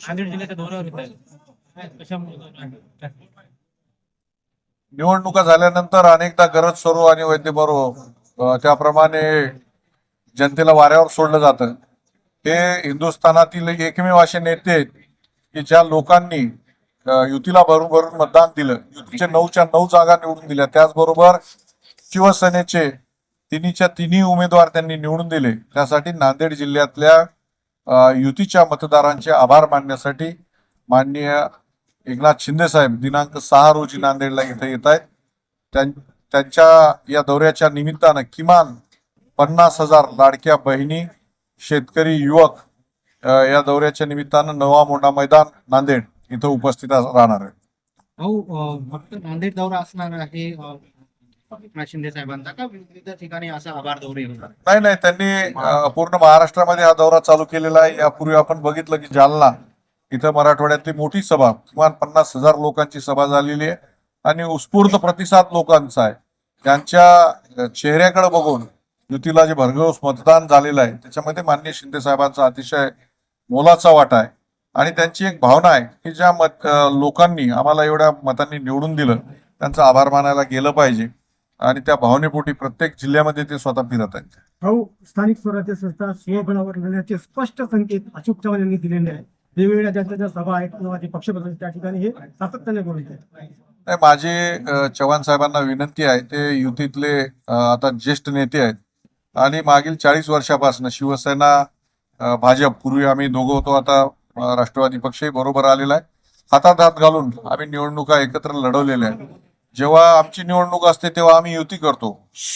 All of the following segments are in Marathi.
नांदेड जिल्ह्याच्या दौऱ्यावर येत कशामुळे? निवडणुका झाल्यानंतर अनेकदा गरज स्वरू आणि वैद्य बरो त्याप्रमाणे जनतेला वाऱ्यावर सोडलं जातं. हे हिंदुस्थानातील एकमेव असे नेते आहेत की ज्या लोकांनी युतीला भरून भरून मतदान दिलं. युतीचे नऊच्या नऊ जागा निवडून दिल्या. त्याचबरोबर शिवसेनेचे तिन्हीच्या तिन्ही उमेदवार त्यांनी निवडून दिले. त्यासाठी नांदेड जिल्ह्यातल्या युतीच्या मतदारांचे आभार मानण्यासाठी माननीय एकनाथ शिंदे साहेब दिनांक सहा रोजी नांदेडला इथे येत आहेत. त्यां- त्यांच्या या दौऱ्याच्या निमित्तानं किमान पन्नास हजार लाडक्या बहिणी शेतकरी युवक या दौऱ्याच्या निमित्तानं नवा मोठा मैदान नांदेड इथं उपस्थित राहणार आहे भाऊ फक्त नांदेड दौरा असणार आहे. शिंदे साहेबांचा का विविध ठिकाणी असा आभार दौरे नाही नाही त्यांनी पूर्ण महाराष्ट्रामध्ये हा दौरा चालू केलेला आहे. यापूर्वी आपण बघितलं की जालना इथं मराठवाड्यातली मोठी सभा किमान पन्नास हजार लोकांची सभा झालेली आहे आणि उत्स्फूर्त प्रतिसाद लोकांचा आहे. त्यांच्या चेहऱ्याकडे बघून युतीला जे भरघोस मतदान झालेलं आहे त्याच्यामध्ये माननीय शिंदे साहेबांचा अतिशय मोलाचा वाटा आहे. आणि त्यांची एक भावना आहे की ज्या मत लोकांनी आम्हाला एवढ्या मतांनी निवडून दिलं त्यांचा आभार मानायला गेलं पाहिजे. आणि त्या भावनेपोटी प्रत्येक जिल्ह्यामध्ये ते स्वतः फिरत आहेत. भाऊ स्थानिक स्वराज्य संस्था स्वबळावर लढण्याचे स्पष्ट संकेत अशोक चव्हाण यांनी दिलेले आहेत. वेगवेगळ्या ज्या ज्या सभा आहेत किंवा जे पक्षप्रधान त्या ठिकाणी हे सातत्याने बोलत आहेत. नाही माझी चव्हाण साहेबांना विनंती आहे ते युतीतले आता ज्येष्ठ नेते आहेत. आणि मागील चाळीस वर्षापासून शिवसेना भाजप पूर्वी आम्ही दोघं होतो आता राष्ट्रवादी पक्षही बरोबर आलेला आहे. हातात हात घालून आम्ही निवडणुका एकत्र लढवलेल्या आहेत. जेव्हा आमची निवडणूक असते तेव्हा आम्ही युती करतो.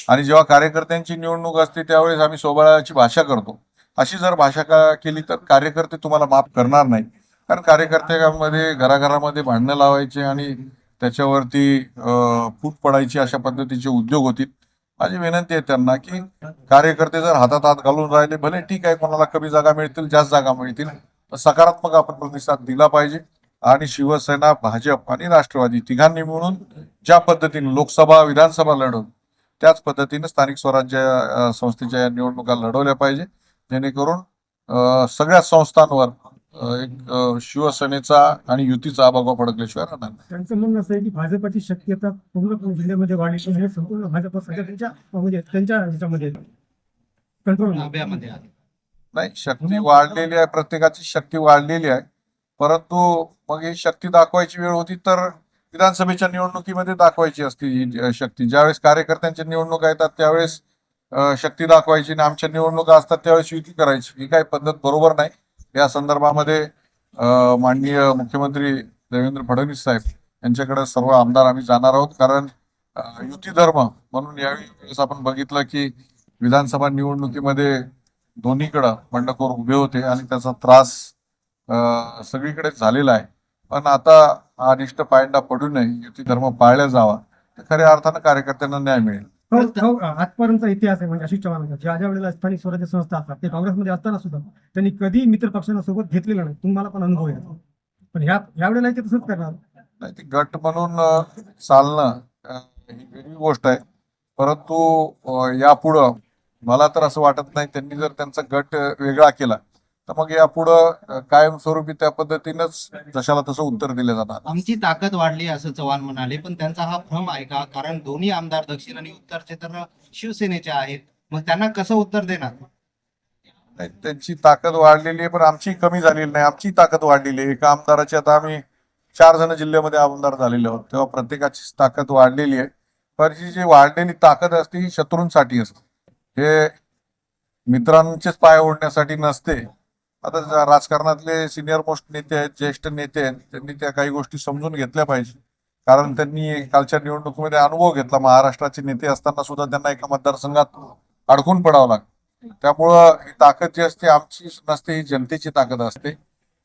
आणि जेव्हा कार्यकर्त्यांची निवडणूक असते त्यावेळेस आम्ही स्वबळाची भाषा करतो. अशी जर भाषा का केली तर कार्यकर्ते तुम्हाला माफ करणार नाही कारण कार्यकर्त्यांमध्ये घराघरामध्ये भांडणं लावायचे आणि त्याच्यावरती फूट पडायची अशा पद्धतीचे उद्योग होतील. माझी विनंती आहे त्यांना की कार्यकर्ते जर हातात हात घालून राहिले भले ठीक आहे कोणाला कमी जागा मिळतील जास्त जागा मिळतील सकारात्मक आपण प्रतिसाद दिला पाहिजे. आणि शिवसेना भाजप आणि राष्ट्रवादी तिघांनी मिळून ज्या पद्धतीने लोकसभा विधानसभा लढवून त्याच पद्धतीने स्थानिक स्वराज्य संस्थेच्या या निवडणुका लढवल्या पाहिजे. जेणेकरून सगळ्या संस्थांवर एक शिवसेनेचा आणि युतीचा आबाबा फडकल्याशिवाय राहणार नाही. त्यांचं म्हणणं असं आहे की भाजपाची शक्यता पूर्ण जिल्ह्यामध्ये वाढली हे संपूर्ण भाजप सध्या त्यांच्या म्हणजे त्यांच्या ह्याच्यामध्ये कंट्रोल. नाही शक्ती वाढलेली आहे. प्रत्येकाची शक्ती वाढलेली आहे. परंतु मग ही शक्ती दाखवायची वेळ होती तर विधानसभेच्या निवडणुकीमध्ये दाखवायची असती ही शक्ती. ज्यावेळेस कार्यकर्त्यांच्या निवडणुका येतात त्यावेळेस शक्ती दाखवायची आणि आमच्या निवडणुका असतात त्यावेळेस युती करायची. ही काही पद्धत बरोबर नाही. या संदर्भामध्ये माननीय मुख्यमंत्री देवेंद्र फडणवीस साहेब यांच्याकडे सर्व आमदार आम्ही जाणार आहोत. कारण युती धर्म म्हणून यावेळी आपण बघितलं की विधानसभा निवडणुकीमध्ये दोन्हीकडं बंडखोर उभे होते आणि त्याचा त्रास सगळीकडे झालेला आहे. पण आता हा अनिष्ट पायंडा पडू नये युती धर्म पाळला जावा तर खऱ्या अर्थानं कार्यकर्त्यांना न्याय मिळेल. आजपर्यंतचा इतिहास आहे म्हणजे अशोक चव्हाणांचा ज्या ज्या वेळेला स्थानिक स्वराज्य संस्था असतात ते काँग्रेसमध्ये असताना सुद्धा त्यांनी कधी मित्र पक्षांना सोबत घेतलेलं नाही. तुम्हाला पण अनुभव आहे त्याचा. पण ह्या ह्या वेळेला ते तसंच करणार. नाही ती गट म्हणून चालणं ही वेगळी गोष्ट आहे. परंतु यापुढं मला तर असं वाटत नाही त्यांनी जर त्यांचा गट वेगळा केला तर मग यापुढं कायमस्वरूपी त्या पद्धतीनंच जशाला तसं उत्तर दिलं जाणार. आमची ताकद वाढली असं चव्हाण म्हणाले. पण त्यांचा हा भ्रम आहे का? कारण दोन्ही आमदार दक्षिण आणि उत्तरचे तर शिवसेनेचे आहेत. मग त्यांना कसं उत्तर देणार? नाही, त्यांची ताकद वाढलेली आहे पण आमची कमी झालेली नाही. आमची ताकद वाढलेली आहे. एका आमदाराची आता आम्ही चार जण जिल्ह्यामध्ये आमदार झालेले आहोत. तेव्हा प्रत्येकाची ताकद वाढलेली आहे. पण ही जी वाढलेली ताकद असते ही शत्रूंसाठी असते. हे मित्रांचेच पाय ओढण्यासाठी नसते. आता राजकारणातले सिनियर मोस्ट नेते आहेत ज्येष्ठ नेते आहेत त्यांनी त्या काही गोष्टी समजून घेतल्या पाहिजे. कारण त्यांनी कालच्या निवडणुकीमध्ये अनुभव घेतला. महाराष्ट्राचे नेते असताना सुद्धा त्यांना एका मतदारसंघात अडकून पडावं लागतं. त्यामुळं ही ताकद जी असते आमची नसते ही जनतेची ताकद असते.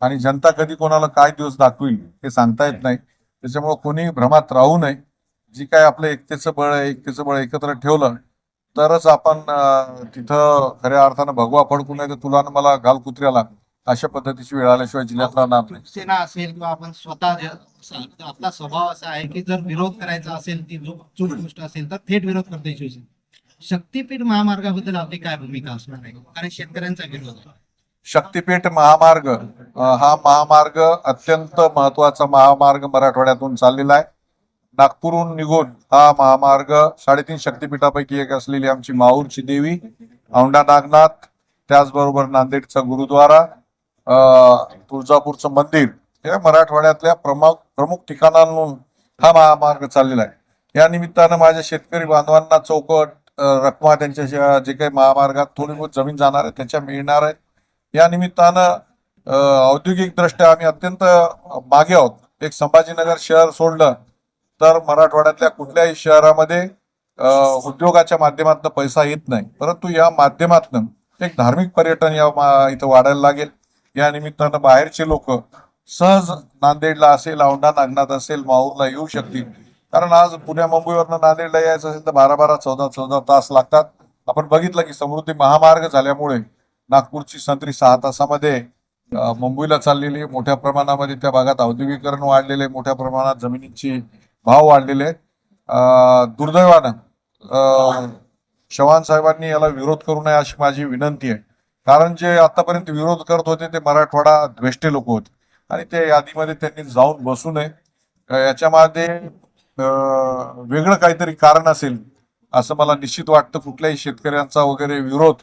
आणि जनता कधी कोणाला काय दिवस दाखवील हे सांगता येत नाही. त्याच्यामुळं कोणी भ्रमात राहू नये. जी काय आपलं एकतेचं बळ आहे एकतेचं बळ एकत्र ठेवलं तरच आपण तिथं खऱ्या अर्थानं भगवा फडकू नाही तर तुला मला घाल कुत्र्याला अशा पद्धतीची वेळ आल्याशिवाय जिल्ह्यात राहणार नाही शिवसेना असेल किंवा आपण स्वतः आपला स्वभाव असा आहे की जर विरोध करायचा असेल ती जो चूक गोष्ट असेल तर थेट विरोध करते शिवसेना. शक्तीपीठ महामार्गाबद्दल आपली काय भूमिका असणार आहे? कारण शेतकऱ्यांचा विरोध आहे. शक्तीपीठ महामार्ग हा महामार्ग अत्यंत महत्त्वाचा महामार्ग मराठवाड्यातून चाललेला आहे. नागपूरहून निघून हा महामार्ग साडेतीन शक्तीपीठापैकी एक असलेली आमची माहूरची देवी औंढा नागनाथ त्याचबरोबर नांदेडचा गुरुद्वारा तुळजापूरचं मंदिर हे मराठवाड्यातल्या प्रमुख प्रमुख ठिकाणांहून हा महामार्ग चाललेला आहे. या निमित्तानं माझ्या शेतकरी बांधवांना चौकट रकमा त्यांच्या जे काही महामार्गात थोडी बहुत जमीन जाणार आहे त्याच्या मिळणार आहे. या निमित्तानं औद्योगिकदृष्ट्या आम्ही अत्यंत मागे आहोत. एक संभाजीनगर शहर सोडलं तर मराठवाड्यातल्या कुठल्याही शहरामध्ये उद्योगाच्या माध्यमातून पैसा येत नाही. परंतु या माध्यमातून एक धार्मिक पर्यटन या इथं वाढायला लागेल. या निमित्तानं बाहेरचे लोक सहज नांदेडला असेल औंढा नागनाथ असेल माहूरला येऊ शकतील. कारण आज पुण्या मुंबईवरनं नांदेडला यायचं असेल तर बारा बारा चौदा चौदा तास लागतात. आपण बघितलं की समृद्धी महामार्ग झाल्यामुळे नागपूरची संत्री सहा तासामध्ये मुंबईला चाललेली मोठ्या प्रमाणामध्ये त्या भागात औद्योगिकरण वाढलेले मोठ्या प्रमाणात जमिनीची भाव वाढलेले आहेत. दुर्दैवानं चव्हाण साहेबांनी याला विरोध करू नये अशी माझी विनंती आहे. कारण जे आतापर्यंत विरोध करत होते ते मराठवाडा द्वेष्टे लोक होते. आणि त्या यादीमध्ये त्यांनी जाऊन बसू नये. याच्यामध्ये वेगळं काहीतरी कारण असेल असं मला निश्चित वाटतं. कुठल्याही शेतकऱ्यांचा वगैरे विरोध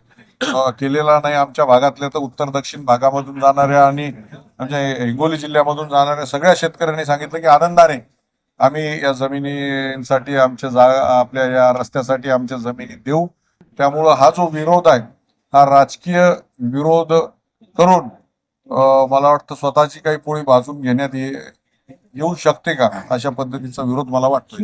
केलेला नाही आमच्या भागातल्या तर उत्तर दक्षिण भागामधून जाणाऱ्या आणि आमच्या हिंगोली जिल्ह्यामधून जाणाऱ्या सगळ्या शेतकऱ्यांनी सांगितलं की आनंदाने आम्ही या जमिनींसाठी आमच्या जागा आपल्या या रस्त्यासाठी आमच्या जमिनी देऊ. त्यामुळं हा जो विरोध आहे हा राजकीय विरोध करून मला वाटतं स्वतःची काही पोळी भाजून घेण्यात येऊ शकते का? अशा पद्धतीचा विरोध मला वाटतो